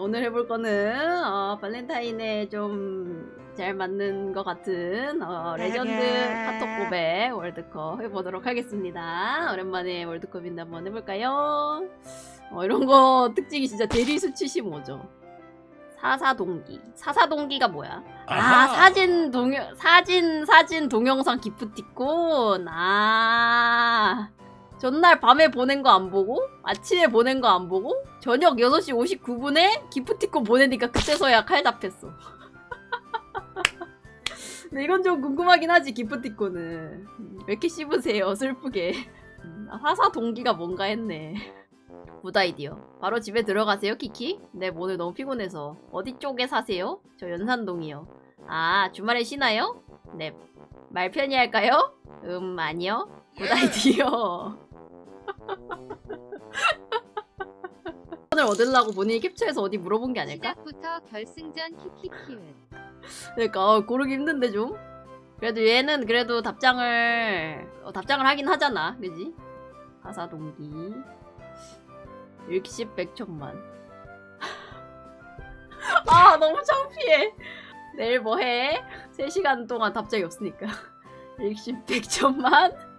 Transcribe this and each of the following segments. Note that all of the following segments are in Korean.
오늘 해볼 거는 어, 발렌타인에 좀 잘 맞는 것 같은 어, 레전드 카톡 고백 월드컵 해보도록 하겠습니다. 오랜만에 월드컵인데 한번 해볼까요? 어, 이런 거 특징이 진짜 대리 수치심 오죠. 사사동기. 사사동기가 뭐야? 아 아하. 사진 동영 사진 사진 동영상 기프티콘. 아 전날 밤에 보낸 거 안 보고 아침에 보낸 거 안 보고 저녁 6시 59분에 기프티콘 보내니까 그때서야 칼 잡혔어. 근데 이건 좀 궁금하긴 하지 기프티콘은. 음, 왜 이렇게 씹으세요 슬프게. 음, 아, 사사 동기가 뭔가 했네. 굿 아이디어. 바로 집에 들어가세요 키키. 네 오늘 너무 피곤해서. 어디 쪽에 사세요? 저 연산동이요. 아 주말에 쉬나요? 네. 말 편히 할까요? 음 아니요. 굿 아이디어 오늘 얻으려고 본인이 캡처해서 어디 물어본 게 아닐까? 시작부터 결승전 키키키은 그러니까 어, 고르기 힘든데 좀. 그래도 얘는 그래도 답장을 어, 답장을 하긴 하잖아, 그지? 가사 동기 일십 백천만. 아 너무 창피해. 내일 뭐 해? 3시간 동안 답장이 없으니까. 일십 백천만.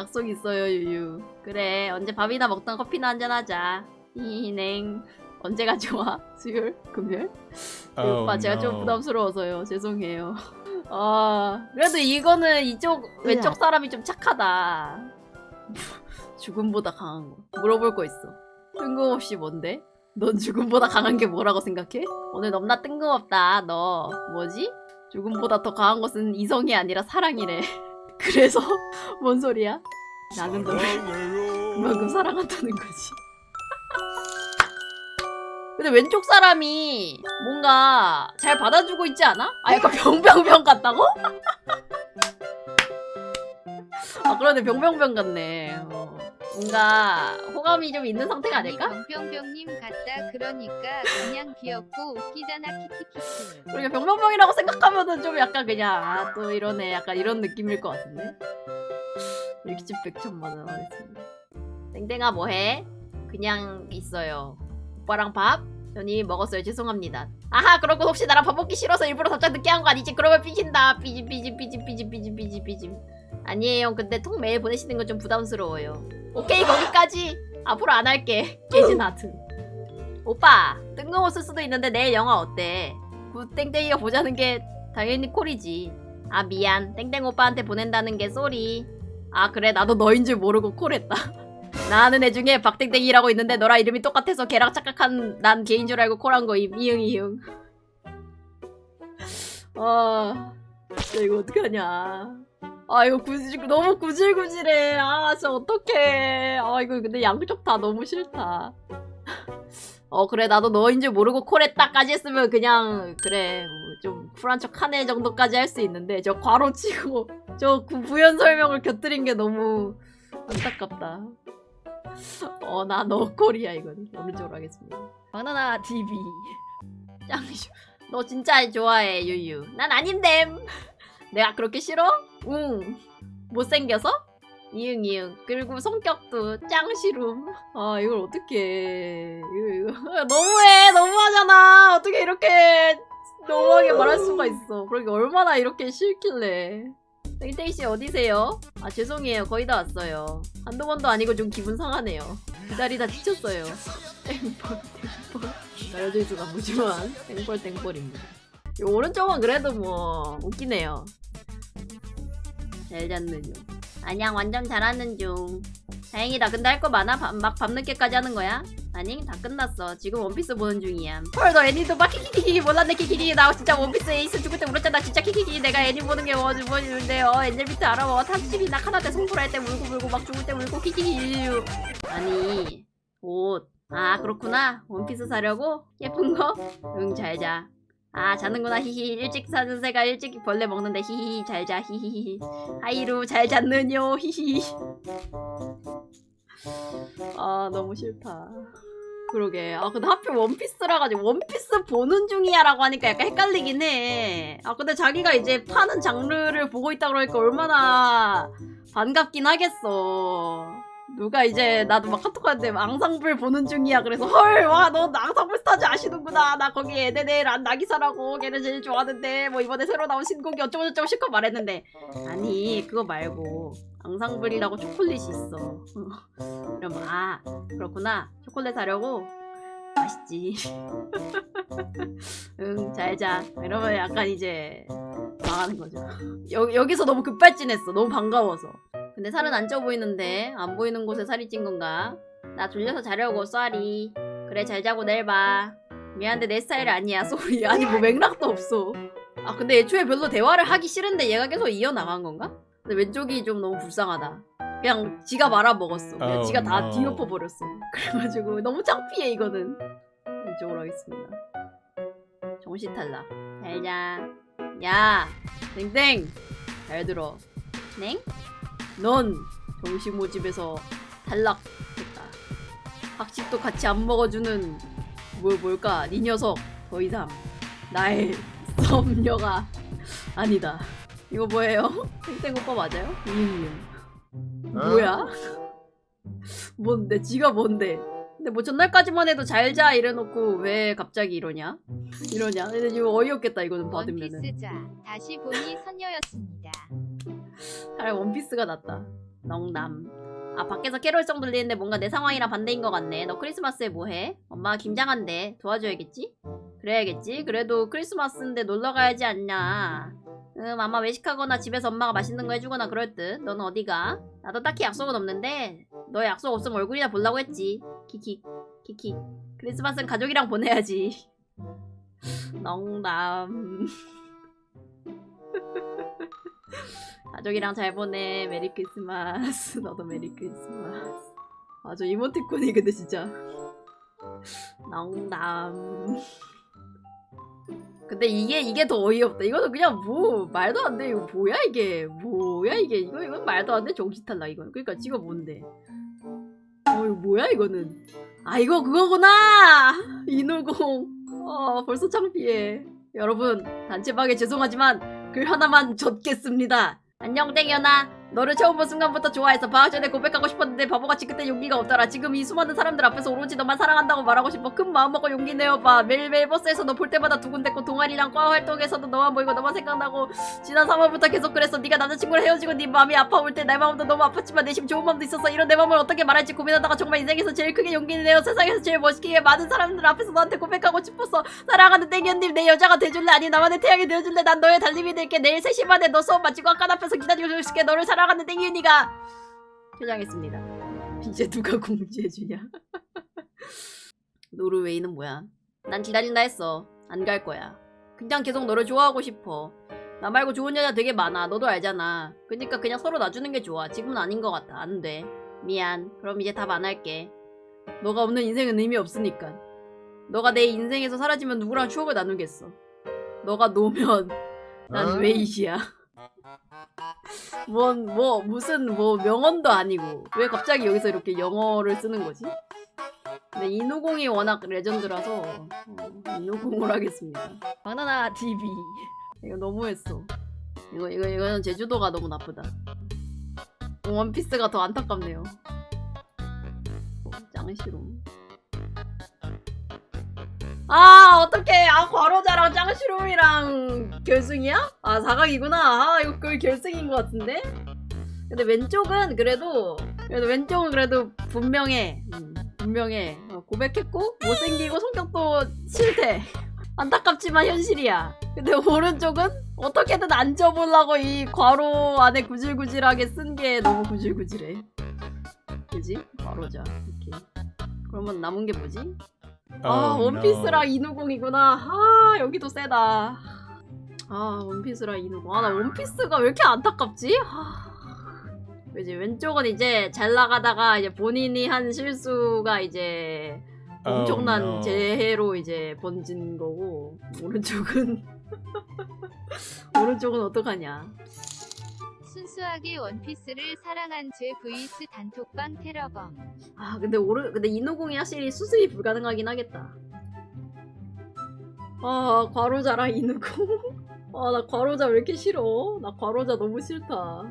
약속 있어요 유유. 그래 언제 밥이나 먹던 커피나 한잔 하자. 이냉. 언제가 좋아? 수요일? 금요일? 네, Oh, 오빠 제가 좀 no. 부담스러워서요. 죄송해요. 아 그래도 이거는 이쪽 왼쪽 사람이 좀 착하다. 죽음보다 강한 거. 물어볼 거 있어. 뜬금없이 뭔데? 넌 죽음보다 강한 게 뭐라고 생각해? 오늘 넘나 뜬금없다. 너 뭐지? 죽음보다 더 강한 것은 이성이 아니라 사랑이래. 그래서 뭔 소리야? 나는 너를 그만큼 사랑한다는 거지. 근데 왼쪽 사람이 뭔가 잘 받아주고 있지 않아? 아 약간 병병병 같다고? 아 그러네 병병병 같네. 어. 뭔가 호감이 좀 있는 상태가 아닐까? 병병병님 같다 그러니까 그냥 귀엽고 웃기잖아 키키키키 우리가 병병병이라고 생각하면은 좀 약간 그냥 아 또 이러네 약간 이런 느낌일 것 같은데. 일집 백천만 원 하겠습니다. 땡땡아 뭐해? 그냥 있어요. 오빠랑 밥? 전 이미 먹었어요. 죄송합니다. 아하 그러고 혹시 나랑 밥 먹기 싫어서 일부러 답장 늦게 한 거 아니지? 그러면 삐진다. 삐짐 삐짐 삐짐 삐짐 삐짐 삐짐 삐짐. 아니에요. 근데 통 매일 보내시는 건 좀 부담스러워요. 오케이 거기까지. 앞으로 안 할게. 깨진 하트. 오빠 뜬금없을 수도 있는데 내일 영화 어때? 굿 땡땡이가 보자는 게 당연히 콜이지. 아 미안. 땡땡 오빠한테 보낸다는 게 쏘리. 아 그래 나도 너인 줄 모르고 콜했다. 나 아는 애 중에 박땡땡이라고 있는데 너랑 이름이 똑같아서 걔랑 착각한 난 걔인 줄 알고 콜한 거 임. 이응 이응. 아 진짜 이거 어떡하냐. 아 이거 구질 너무 구질구질해. 아 진짜 어떡해. 아 이거 근데 양쪽 다 너무 싫다. 어 그래 나도 너인 줄 모르고 콜했다까지 했으면 그냥 그래 뭐 좀 쿨한 척 하네 정도까지 할 수 있는데 저 괄호 치고 저 구- 부연 설명을 곁들인 게 너무 안타깝다. 어 나너 콜이야 이건 오른쪽으로 하겠습니다. 바나나 TV 짱슈 너 진짜 좋아해 유유 난 아닌댐 내가 그렇게 싫어? 응 못생겨서? 이응 이응. 그리고 성격도 짱 싫음 아 이걸 어떻게 이거 이거. 너무해. 너무하잖아. 어떻게 이렇게 너무하게 말할 수가 있어. 그러게 얼마나 이렇게 싫길래. 땡땡씨 어디세요? 아 죄송해요. 거의 다 왔어요. 한두 번도 아니고 좀 기분 상하네요. 기다리다 지쳤어요. 땡벌 땡벌. 가려질 수가 무지만 땡벌 땡벌입니다. 이 오른쪽은 그래도 뭐 웃기네요 잘 잤는 중. 안녕 완전 잘하는 중. 다행이다. 근데 할 거 많아? 밤, 막 밤늦게까지 하는 거야? 아니 다 끝났어. 지금 원피스 보는 중이야. 헐너 애니도 막 키키키키 몰랐네. 키키키 나 진짜 원피스 에이스 죽을 때 울었잖아. 진짜 키키키 내가 애니 보는 게 뭐, 뭐였는데. 어 엔젤비트 알아 뭐 탑집이 낙하나 때 송불할 때 울고 울고 막 죽을 때 울고 키키키. 아니 옷. 아 그렇구나. 원피스 사려고? 예쁜 거? 응 잘 자 아 자는구나. 히히. 일찍 사는 새가 일찍 벌레 먹는데 히히. 잘자. 히히히 하이루 잘 잤느뇨 히히. 아 너무 싫다. 그러게. 아 근데 하필 원피스라 가지고 원피스 보는 중이야라고 하니까 약간 헷갈리긴 해아 근데 자기가 이제 파는 장르를 보고 있다 그러니까 얼마나 반갑긴 하겠어 누가 이제 나도 막 카톡하는데 앙상블 보는 중이야. 그래서 헐 와너 앙상블 스타즈 아시는구나. 나 거기 에덴의 란 나기사라고 걔는 제일 좋아하는데 뭐 이번에 새로 나온 신곡이 어쩌고 저쩌고 실컷 말했는데 아니 그거 말고 앙상블이라고 초콜릿이 있어. 그럼 아 그렇구나. 초콜릿 사려고? 맛있지. 응 잘자. 이러면 약간 이제 망하는 거죠. 여, 여기서 너무 급발진했어. 너무 반가워서 근데 살은 안 쪄 보이는데 안 보이는 곳에 살이 찐 건가? 나 졸려서 자려고 쏘리. 그래 잘 자고 내일 봐. 미안한데 내 스타일 아니야 쏘리. 아니 뭐 맥락도 없어. 아 근데 애초에 별로 대화를 하기 싫은데 얘가 계속 이어나간 건가? 근데 왼쪽이 좀 너무 불쌍하다. 그냥 지가 말아먹었어. 그냥 Oh, 지가 다 no. 뒤엎어버렸어. 그래가지고 너무 창피해 이거는. 왼쪽으로 하겠습니다. 정신 탈락. 잘자. 야 땡땡. 잘 들어. 넹? 넌 정식 모집에서 탈락했다. 학식도 같이 안 먹어주는 뭐 뭘까? 네 녀석 더 이상 나의 썸녀가 아니다. 이거 뭐예요? 땡땡 오빠 맞아요? 유민님 뭐야? 뭔데? 지가 뭔데? 근데 뭐 전날까지만 해도 잘 자 이래놓고 왜 갑자기 이러냐? 이러냐? 근데 지금 어이없겠다 이거는 받으면은. 원피스자 다시 보니 선녀였습니다. 차라리 원피스가 낫다. 농담. 아 밖에서 캐롤송 들리는데 뭔가 내 상황이랑 반대인 것 같네. 너 크리스마스에 뭐해? 엄마가 김장한대. 도와줘야겠지? 그래야겠지. 그래도 크리스마스인데 놀러 가야지 않냐. 음 아마 외식하거나 집에서 엄마가 맛있는 거 해주거나 그럴 듯. 너는 어디가? 나도 딱히 약속은 없는데 너 약속 없으면 얼굴이나 보려고 했지. 키키 키키. 크리스마스는 가족이랑 보내야지. 농담. 가족이랑 잘 보내. 메리 크리스마스. 너도 메리 크리스마스. 아, 저 이모티콘이 근데 진짜. 농담. 근데 이게, 이게 더 어이없다. 이거는 그냥 뭐, 말도 안 돼. 이거 뭐야, 이게. 뭐야, 이게. 이거, 이건 말도 안 돼. 정신 탈락, 이거는. 그러니까 지가 뭔데. 어, 이거 뭐야, 이거는. 아, 이거 그거구나! 이누공. 어, 벌써 창피해. 여러분, 단체방에 죄송하지만, 글 하나만 젖겠습니다. 안녕 땡연아 너를 처음 본 순간부터 좋아해서 방학 전에 고백하고 싶었는데 바보같이 그때 용기가 없더라. 지금 이 수많은 사람들 앞에서 오로지 너만 사랑한다고 말하고 싶어. 큰 마음 먹고 용기 내어봐. 매일매일 버스에서 너 볼 때마다 두근댔고 동아리랑 과 활동에서도 너만 보이고 너만 생각나고 지난 3월부터 계속 그랬어. 네가 남자친구랑 헤어지고 네 마음이 아파올 때 내 마음도 너무 아팠지만 내심 좋은 마음도 있었어 이런 내 마음을 어떻게 말할지 고민하다가 정말 인생에서 제일 크게 용기를 내어 세상에서 제일 멋있게 많은 사람들 앞에서 너한테 고백하고 싶었어 사랑하는 땡연님 내 여자가 돼줄래? 아니 나만의 태양이 되어줄래? 난 너의 달님이 될게. 내일 3시 반에 너 수업 마치고 학관 앞에서 있을게 너를 사랑 하는 땡연이가 퇴장했습니다. 이제 누가 공지해주냐? 노르웨이는 뭐야? 난 기다린다 했어. 안 갈 거야. 그냥 계속 너를 좋아하고 싶어. 나 말고 좋은 여자 되게 많아. 너도 알잖아. 그니까 그냥 서로 놔주는 게 좋아. 지금은 아닌 것 같아. 안 돼. 미안. 그럼 이제 답 안 할게. 너가 없는 인생은 의미 없으니까. 너가 내 인생에서 사라지면 누구랑 추억을 나누겠어? 너가 노면 난 어? 웨이시야 뭔 뭐 무슨 뭐 명언도 아니고 왜 갑자기 여기서 이렇게 영어를 쓰는 거지? 근데 이노공이 워낙 레전드라서 어, 이노공을 하겠습니다. 바나나 TV 이거 너무했어. 이거 이거 이거는 제주도가 너무 나쁘다. 원피스가 더 안타깝네요. 어, 짱시롱. 아 어떡해. 아 과로자랑 짱시롱이랑 결승이야? 아 4강이구나. 아 이거 거의 결승인 것 같은데? 근데 왼쪽은 그래도 그래도 왼쪽은 그래도 분명해. 음, 분명해. 어, 고백했고 못생기고 성격도 싫대. 안타깝지만 현실이야. 근데 오른쪽은 어떻게든 앉아보려고 이 괄호 안에 구질구질하게 쓴 게 너무 구질구질해. 그지? 괄호자. 이렇게 그러면 남은 게 뭐지? 아 Oh, 원피스랑 이누공이구나. 아 여기도 세다. 아 원피스랑 이누공. 아나 원피스가 왜 이렇게 안타깝지? 아, 이제 왼쪽은 이제 잘 나가다가 이제 본인이 한 실수가 이제 엄청난 Oh, no. 재해로 이제 번진 거고 오른쪽은. 오른쪽은 어떡하냐 순수하게 원피스를 사랑한 제 vs 단톡방 테러범. 아 근데 오르 근데 이노공이 확실히 수습이 불가능하긴 하겠다. 아 과로자랑 이누공. 아 나 과로자 왜 이렇게 싫어? 나 과로자 너무 싫다.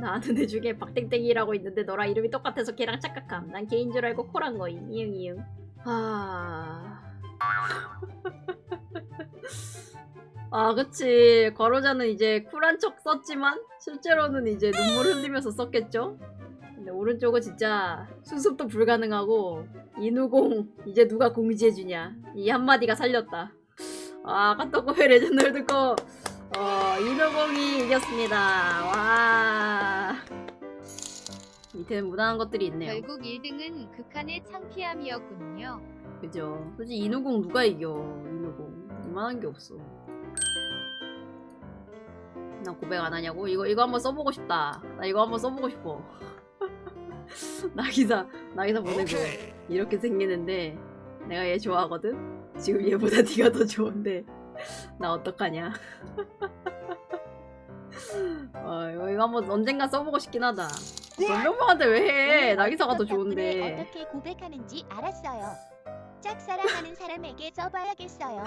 나 아는 애 중에 박땡땡이라고 있는데 너랑 이름이 똑같아서 걔랑 착각함. 난 걔인 줄 알고 콜한 거임. 이응 이응. 아. 아, 그치. 과로자는 이제 쿨한 척 썼지만 실제로는 이제 눈물 흘리면서 썼겠죠? 근데 오른쪽은 진짜 수습도 불가능하고 이누공 이제 누가 공지해주냐 이 한마디가 살렸다. 아, 카톡코페 레전드를 듣고 어, 이누공이 이겼습니다. 와. 밑에는 무난한 것들이 있네요. 결국 1등은 극한의 창피함이었군요. 그죠. 솔직히 이누공 누가 이겨, 이누공. 이만한 게 없어. 나 고백 안 하냐고? 이거, 이거 한번 써보고 싶다. 나 이거 한번 써보고 싶어. 나기사, 나기사 보내고. 이렇게 생기는데, 내가 얘 좋아하거든? 지금 얘보다 네가 더 좋은데, 나 어떡하냐. 어, 이거, 이거 한번 언젠가 써보고 싶긴 하다. 전명방한테 왜 해? 나기사가 더 좋은데. 어떻게 고백하는지 알았어요. 짝사랑하는 사람에게 써봐야겠어요.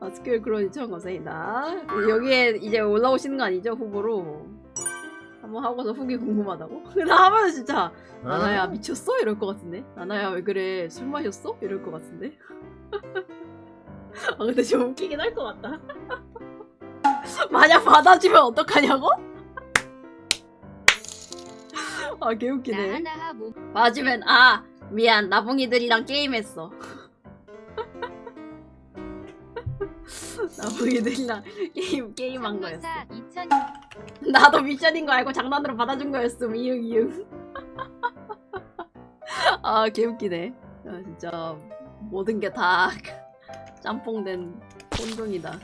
아, 스킬 크로니 시청 감사합니다. 여기에 이제 올라오시는 거 아니죠? 후보로. 한번 하고서 후기 궁금하다고? 나 하면 진짜 나나야 미쳤어? 이럴 것 같은데? 나나야 왜 그래? 술 마셨어? 이럴 것 같은데? 아 근데 좀 웃기긴 할 것 같다. 만약 받아주면 어떡하냐고? 아 개웃기네. 나하나하 모 맞으면 아 미안 나붕이들이랑 게임했어 나붕이들이랑 게임 게임 한 거였어. 상무사 2000 나도 미션인 거 알고 장난으로 받아준 거였음. 이응 이응. 아 개웃기네. 아, 진짜 모든 게 다 짬뽕된 혼돈이다